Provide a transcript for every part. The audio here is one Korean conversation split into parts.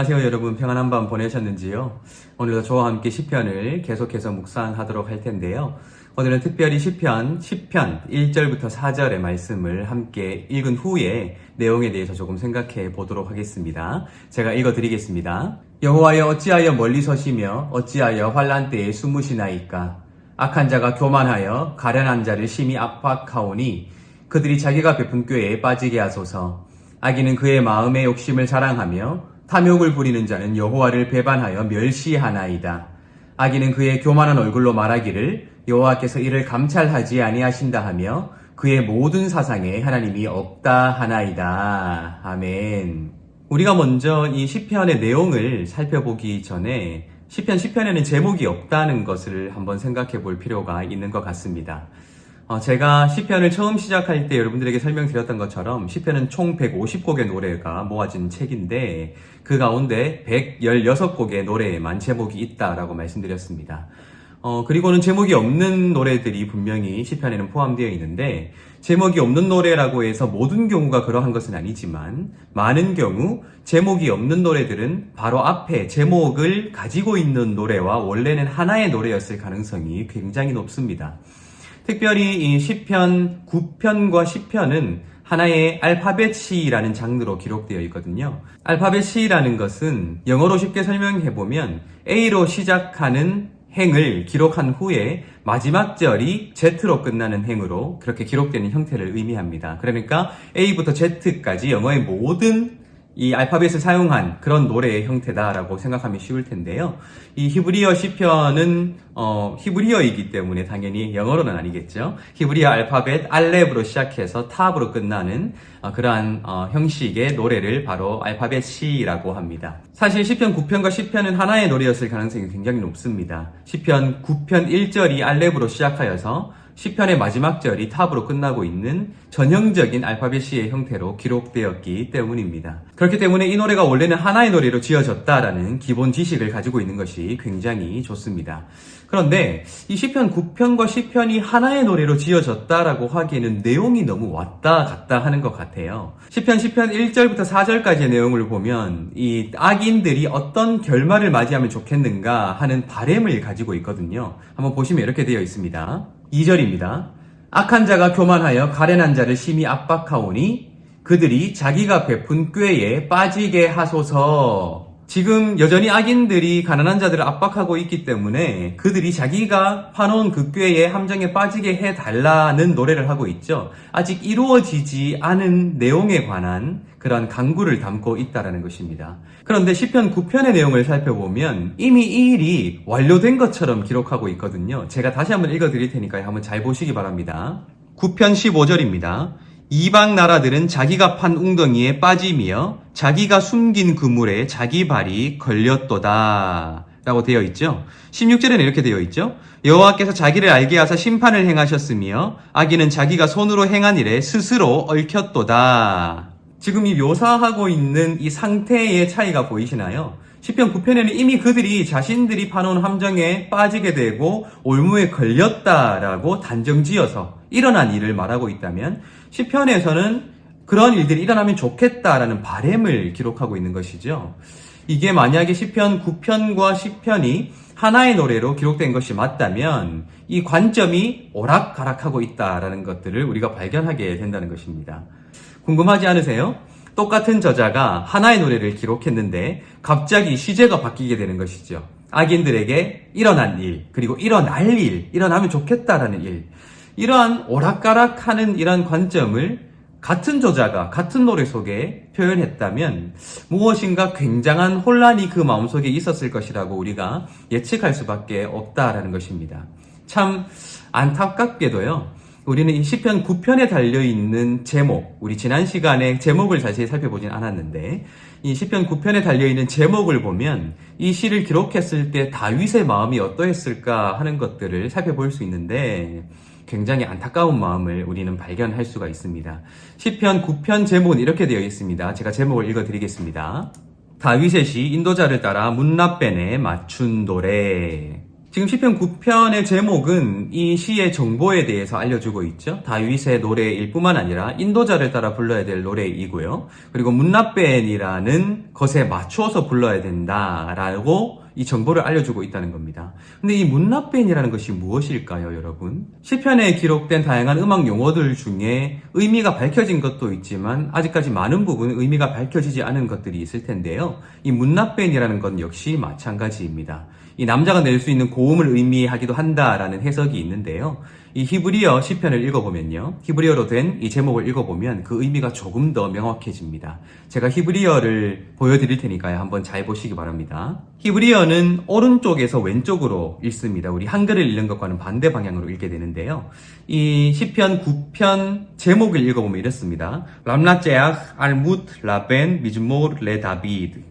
안녕하세요 여러분 평안한 밤 보내셨는지요? 오늘도 저와 함께 시편을 계속해서 묵상하도록 할 텐데요. 오늘은 특별히 시편 10편 1절부터 4절의 말씀을 함께 읽은 후에 내용에 대해서 조금 생각해 보도록 하겠습니다. 제가 읽어 드리겠습니다. 여호와여 어찌하여 멀리 서시며 어찌하여 환란 때에 숨으시나이까 악한 자가 교만하여 가련한 자를 심히 압박하오니 그들이 자기가 베푼 꾀에 빠지게 하소서 악인은 그의 마음의 욕심을 자랑하며 탐욕을 부리는 자는 여호와를 배반하여 멸시하나이다. 악인은 그의 교만한 얼굴로 말하기를 여호와께서 이를 감찰하지 아니하신다 하며 그의 모든 사상에 하나님이 없다 하나이다. 아멘. 우리가 먼저 이 시편의 내용을 살펴보기 전에 시편 시편에는 제목이 없다는 것을 한번 생각해 볼 필요가 있는 것 같습니다. 어, 제가 시편을 처음 시작할 때 여러분들에게 설명드렸던 것처럼 시편은 총 150곡의 노래가 모아진 책인데 그 가운데 116곡의 노래에만 제목이 있다라고 말씀드렸습니다. 어, 그리고는 제목이 없는 노래들이 분명히 시편에는 포함되어 있는데 제목이 없는 노래라고 해서 모든 경우가 그러한 것은 아니지만 많은 경우 제목이 없는 노래들은 바로 앞에 제목을 가지고 있는 노래와 원래는 하나의 노래였을 가능성이 굉장히 높습니다. 특별히 이 시편 9편과 10편은 하나의 알파벳 시라는 장르로 기록되어 있거든요. 알파벳 시라는 것은 영어로 쉽게 설명해 보면 A로 시작하는 행을 기록한 후에 마지막 절이 Z로 끝나는 행으로 그렇게 기록되는 형태를 의미합니다. 그러니까 A부터 Z까지 영어의 모든 이 알파벳을 사용한 그런 노래의 형태다라고 생각하면 쉬울 텐데요. 이 히브리어 시편은 어, 히브리어이기 때문에 당연히 영어로는 아니겠죠. 히브리어 알파벳 알렙으로 시작해서 탑으로 끝나는 어, 그러한 어, 형식의 노래를 바로 알파벳 C라고 합니다. 사실 시편 9편과 10편은 하나의 노래였을 가능성이 굉장히 높습니다. 시편 9편 1절이 알렙으로 시작하여서 시편의 마지막 절이 탑으로 끝나고 있는 전형적인 알파벳 C의 형태로 기록되었기 때문입니다. 그렇기 때문에 이 노래가 원래는 하나의 노래로 지어졌다라는 기본 지식을 가지고 있는 것이 굉장히 좋습니다. 그런데 이 시편 9편과 10편이 하나의 노래로 지어졌다라고 하기에는 내용이 너무 왔다 갔다 하는 것 같아요. 시편 10편 1절부터 4절까지의 내용을 보면 이 악인들이 어떤 결말을 맞이하면 좋겠는가 하는 바램을 가지고 있거든요. 한번 보시면 이렇게 되어 있습니다. 2절입니다. 악한 자가 교만하여 가련한 자를 심히 압박하오니 그들이 자기가 베푼 꾀에 빠지게 하소서. 지금 여전히 악인들이 가난한 자들을 압박하고 있기 때문에 그들이 자기가 파놓은 그 꾀에 함정에 빠지게 해달라는 노래를 하고 있죠. 아직 이루어지지 않은 내용에 관한 그런 강구를 담고 있다라는 것입니다. 그런데 시편 9편의 내용을 살펴보면 이미 이 일이 완료된 것처럼 기록하고 있거든요. 제가 다시 한번 읽어드릴 테니까요. 한번 잘 보시기 바랍니다. 9편 15절입니다. 이방 나라들은 자기가 판 웅덩이에 빠지며 자기가 숨긴 그물에 자기 발이 걸렸도다. 라고 되어 있죠. 16절에는 이렇게 되어 있죠. 여호와께서 자기를 알게 하사 심판을 행하셨으며 악인은 자기가 손으로 행한 일에 스스로 얽혔도다. 지금 이 묘사하고 있는 이 상태의 차이가 보이시나요? 10편 9편에는 이미 그들이 자신들이 파놓은 함정에 빠지게 되고 올무에 걸렸다라고 단정지어서 일어난 일을 말하고 있다면 10편에서는 그런 일들이 일어나면 좋겠다라는 바램을 기록하고 있는 것이죠. 이게 만약에 10편 9편과 10편이 하나의 노래로 기록된 것이 맞다면 이 관점이 오락가락하고 있다라는 것들을 우리가 발견하게 된다는 것입니다. 궁금하지 않으세요? 똑같은 저자가 하나의 노래를 기록했는데 갑자기 시제가 바뀌게 되는 것이죠. 악인들에게 일어난 일, 그리고 일어날 일, 일어나면 좋겠다라는 일. 이러한 오락가락하는 이러한 관점을 같은 저자가 같은 노래 속에 표현했다면 무엇인가 굉장한 혼란이 그 마음속에 있었을 것이라고 우리가 예측할 수밖에 없다라는 것입니다. 참 안타깝게도요. 우리는 이 시편 9편에 달려 있는 제목, 우리 지난 시간에 제목을 자세히 살펴보진 않았는데 이 시편 9편에 달려 있는 제목을 보면 이 시를 기록했을 때 다윗의 마음이 어떠했을까 하는 것들을 살펴볼 수 있는데 굉장히 안타까운 마음을 우리는 발견할 수가 있습니다. 시편 9편 제목은 이렇게 되어 있습니다. 제가 제목을 읽어 드리겠습니다. 다윗의 시 인도자를 따라 문나벤에 맞춘 노래. 지금 시편 9편의 제목은 이 시의 정보에 대해서 알려주고 있죠. 다윗의 노래일 뿐만 아니라 인도자를 따라 불러야 될 노래이고요. 그리고 문나벤이라는 것에 맞추어서 불러야 된다라고 이 정보를 알려주고 있다는 겁니다. 근데 이 문나벤이라는 것이 무엇일까요, 여러분? 시편에 기록된 다양한 음악 용어들 중에 의미가 밝혀진 것도 있지만 아직까지 많은 부분 의미가 밝혀지지 않은 것들이 있을 텐데요. 이 문나벤이라는 건 역시 마찬가지입니다. 이 남자가 낼 수 있는 고음을 의미하기도 한다라는 해석이 있는데요. 이 히브리어 시편을 읽어보면요. 히브리어로 된 이 제목을 읽어보면 그 의미가 조금 더 명확해집니다. 제가 히브리어를 보여드릴 테니까요. 한번 잘 보시기 바랍니다. 히브리어는 오른쪽에서 왼쪽으로 읽습니다. 우리 한글을 읽는 것과는 반대 방향으로 읽게 되는데요. 이 시편 9편 제목을 읽어보면 이렇습니다. 람라제아 알무트 라벤 미즈모르 레 다비드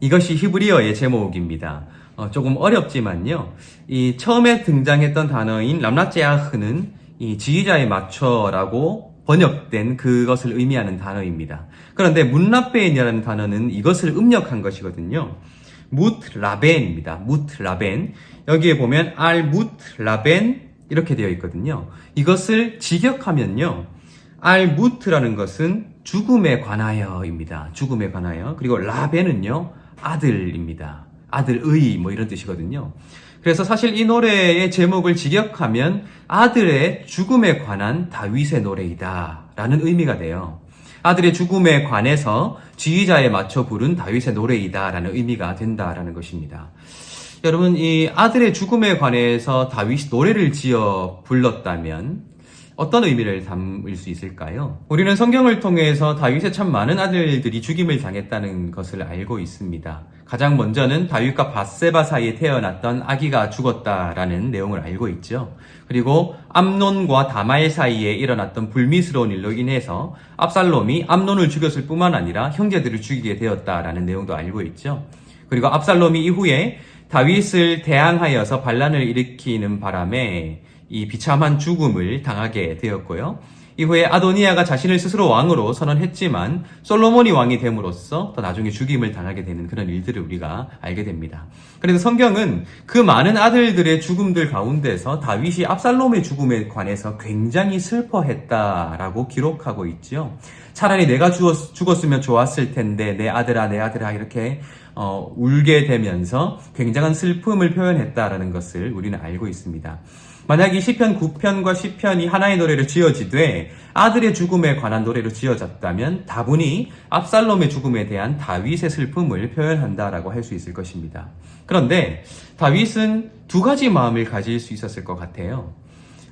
이것이 히브리어의 제목입니다. 어, 조금 어렵지만요. 이 처음에 등장했던 단어인 람라제아흐는 이 지휘자의 맞춰라고 번역된 그것을 의미하는 단어입니다. 그런데 문라벤이라는 단어는 이것을 음력한 것이거든요. 무트 라벤입니다. 무트 라벤. 여기에 보면 알 무트 라벤 이렇게 되어 있거든요. 이것을 직역하면요. 알 무트라는 것은 죽음에 관하여입니다. 죽음에 관하여. 그리고 라벤은요. 아들입니다. 아들의 뭐 이런 뜻이거든요. 그래서 사실 이 노래의 제목을 직역하면 아들의 죽음에 관한 다윗의 노래이다 라는 의미가 돼요. 아들의 죽음에 관해서 지휘자에 맞춰 부른 다윗의 노래이다 라는 의미가 된다라는 것입니다. 여러분 이 아들의 죽음에 관해서 다윗이 노래를 지어 불렀다면 어떤 의미를 담을 수 있을까요? 우리는 성경을 통해서 다윗의 참 많은 아들들이 죽임을 당했다는 것을 알고 있습니다. 가장 먼저는 다윗과 바세바 사이에 태어났던 아기가 죽었다라는 내용을 알고 있죠. 그리고 암논과 다말 사이에 일어났던 불미스러운 일로 인해서 압살롬이 암논을 죽였을 뿐만 아니라 형제들을 죽이게 되었다라는 내용도 알고 있죠. 그리고 압살롬이 이후에 다윗을 대항하여서 반란을 일으키는 바람에 이 비참한 죽음을 당하게 되었고요. 이후에 아도니아가 자신을 스스로 왕으로 선언했지만 솔로몬이 왕이 됨으로써 더 나중에 죽임을 당하게 되는 그런 일들을 우리가 알게 됩니다. 그래서 성경은 그 많은 아들들의 죽음들 가운데서 다윗이 압살롬의 죽음에 관해서 굉장히 슬퍼했다라고 기록하고 있죠. 차라리 내가 죽었, 으면 좋았을 텐데 내 아들아 내 아들아 이렇게 어, 울게 되면서 굉장한 슬픔을 표현했다라는 것을 우리는 알고 있습니다. 만약 이 시편 9편과 10편이 하나의 노래로 지어지되 아들의 죽음에 관한 노래로 지어졌다면 다분히 압살롬의 죽음에 대한 다윗의 슬픔을 표현한다라고 할 수 있을 것입니다. 그런데 다윗은 두 가지 마음을 가질 수 있었을 것 같아요.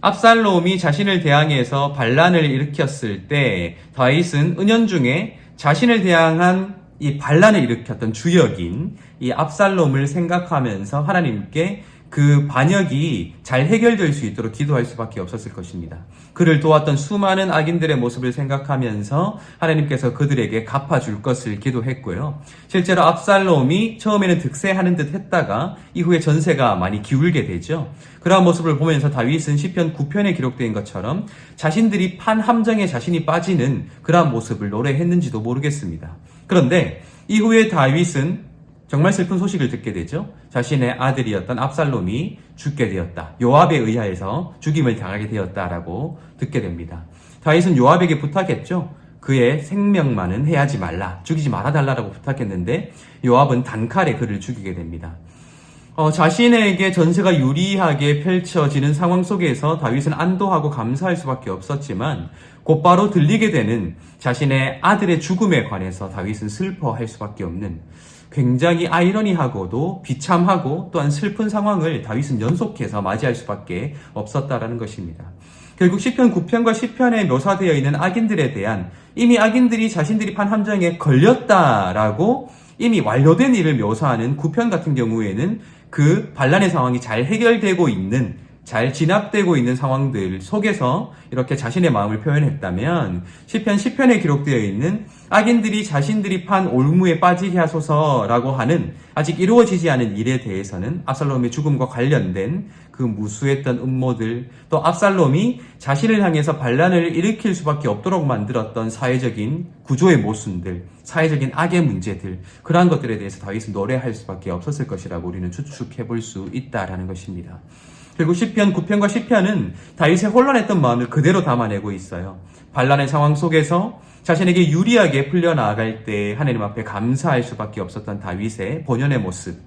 압살롬이 자신을 대항해서 반란을 일으켰을 때 다윗은 은연중에 자신을 대항한 이 반란을 일으켰던 주역인 이 압살롬을 생각하면서 하나님께 그 반역이 잘 해결될 수 있도록 기도할 수밖에 없었을 것입니다. 그를 도왔던 수많은 악인들의 모습을 생각하면서 하나님께서 그들에게 갚아줄 것을 기도했고요. 실제로 압살롬이 처음에는 득세하는 듯 했다가 이후에 전세가 많이 기울게 되죠. 그러한 모습을 보면서 다윗은 시편 9편에 기록된 것처럼 자신들이 판 함정에 자신이 빠지는 그러한 모습을 노래했는지도 모르겠습니다. 그런데 이후에 다윗은 정말 슬픈 소식을 듣게 되죠. 자신의 아들이었던 압살롬이 죽게 되었다. 요압에 의하여서 죽임을 당하게 되었다라고 듣게 됩니다. 다윗은 요압에게 부탁했죠. 그의 생명만은 해하지 말라. 죽이지 말아달라고 부탁했는데 요압은 단칼에 그를 죽이게 됩니다. 어, 자신에게 전세가 유리하게 펼쳐지는 상황 속에서 다윗은 안도하고 감사할 수밖에 없었지만 곧바로 들리게 되는 자신의 아들의 죽음에 관해서 다윗은 슬퍼할 수밖에 없는 굉장히 아이러니하고도 비참하고 또한 슬픈 상황을 다윗은 연속해서 맞이할 수밖에 없었다라는 것입니다. 결국 시편 9편과 10편에 묘사되어 있는 악인들에 대한 이미 악인들이 자신들이 판 함정에 걸렸다라고 이미 완료된 일을 묘사하는 9편 같은 경우에는 그 반란의 상황이 잘 해결되고 있는 잘 진압되고 있는 상황들 속에서 이렇게 자신의 마음을 표현했다면 시편 10편에 기록되어 있는 악인들이 자신들이 판 올무에 빠지게 하소서라고 하는 아직 이루어지지 않은 일에 대해서는 압살롬의 죽음과 관련된 그 무수했던 음모들 또 압살롬이 자신을 향해서 반란을 일으킬 수밖에 없도록 만들었던 사회적인 구조의 모순들 사회적인 악의 문제들 그러한 것들에 대해서 다윗은 노래할 수밖에 없었을 것이라고 우리는 추측해 볼 수 있다라는 것입니다. 그리고 시편 9편과 10편은 다윗의 혼란했던 마음을 그대로 담아내고 있어요. 반란의 상황 속에서 자신에게 유리하게 풀려나갈 때 하나님 앞에 감사할 수밖에 없었던 다윗의 본연의 모습.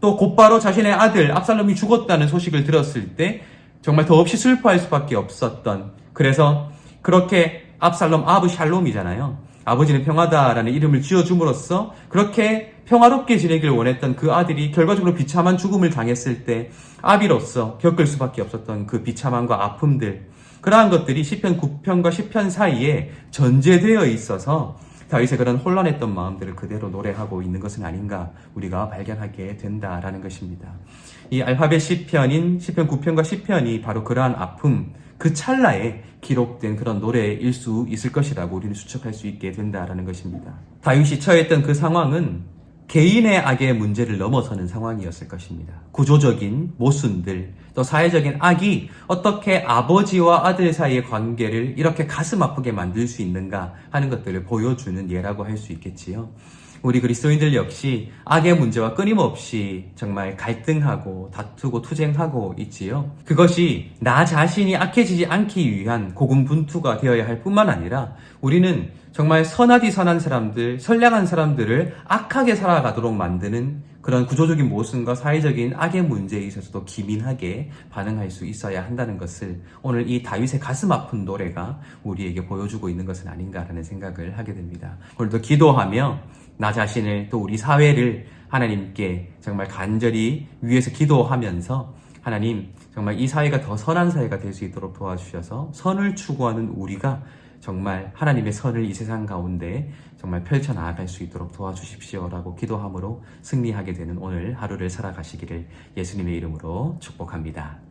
또 곧바로 자신의 아들 압살롬이 죽었다는 소식을 들었을 때 정말 더없이 슬퍼할 수밖에 없었던 그래서 그렇게 압살롬 아브 샬롬이잖아요. 아버지는 평화다라는 이름을 지어줌으로써 그렇게 평화롭게 지내길 원했던 그 아들이 결과적으로 비참한 죽음을 당했을 때 아비로서 겪을 수밖에 없었던 그 비참함과 아픔들 그러한 것들이 시편 9편과 10편 사이에 전제되어 있어서 다윗의 그런 혼란했던 마음들을 그대로 노래하고 있는 것은 아닌가 우리가 발견하게 된다라는 것입니다. 이 알파벳 시편인 시편 9편과 10편이 바로 그러한 아픔 그 찰나에 기록된 그런 노래일 수 있을 것이라고 우리는 추측할 수 있게 된다라는 것입니다. 다윗이 처했던 그 상황은 개인의 악의 문제를 넘어서는 상황이었을 것입니다. 구조적인 모순들, 또 사회적인 악이 어떻게 아버지와 아들 사이의 관계를 이렇게 가슴 아프게 만들 수 있는가 하는 것들을 보여주는 예라고 할 수 있겠지요. 우리 그리스도인들 역시 악의 문제와 끊임없이 정말 갈등하고 다투고 투쟁하고 있지요. 그것이 나 자신이 악해지지 않기 위한 고군분투가 되어야 할 뿐만 아니라 우리는 정말 선하디 선한 사람들, 선량한 사람들을 악하게 살아가도록 만드는 그런 구조적인 모순과 사회적인 악의 문제에 있어서도 기민하게 반응할 수 있어야 한다는 것을 오늘 이 다윗의 가슴 아픈 노래가 우리에게 보여주고 있는 것은 아닌가라는 생각을 하게 됩니다. 오늘도 기도하며 나 자신을 또 우리 사회를 하나님께 정말 간절히 위해서 기도하면서 하나님 정말 이 사회가 더 선한 사회가 될 수 있도록 도와주셔서 선을 추구하는 우리가 정말 하나님의 선을 이 세상 가운데 정말 펼쳐 나아갈 수 있도록 도와주십시오라고 기도함으로 승리하게 되는 오늘 하루를 살아가시기를 예수님의 이름으로 축복합니다.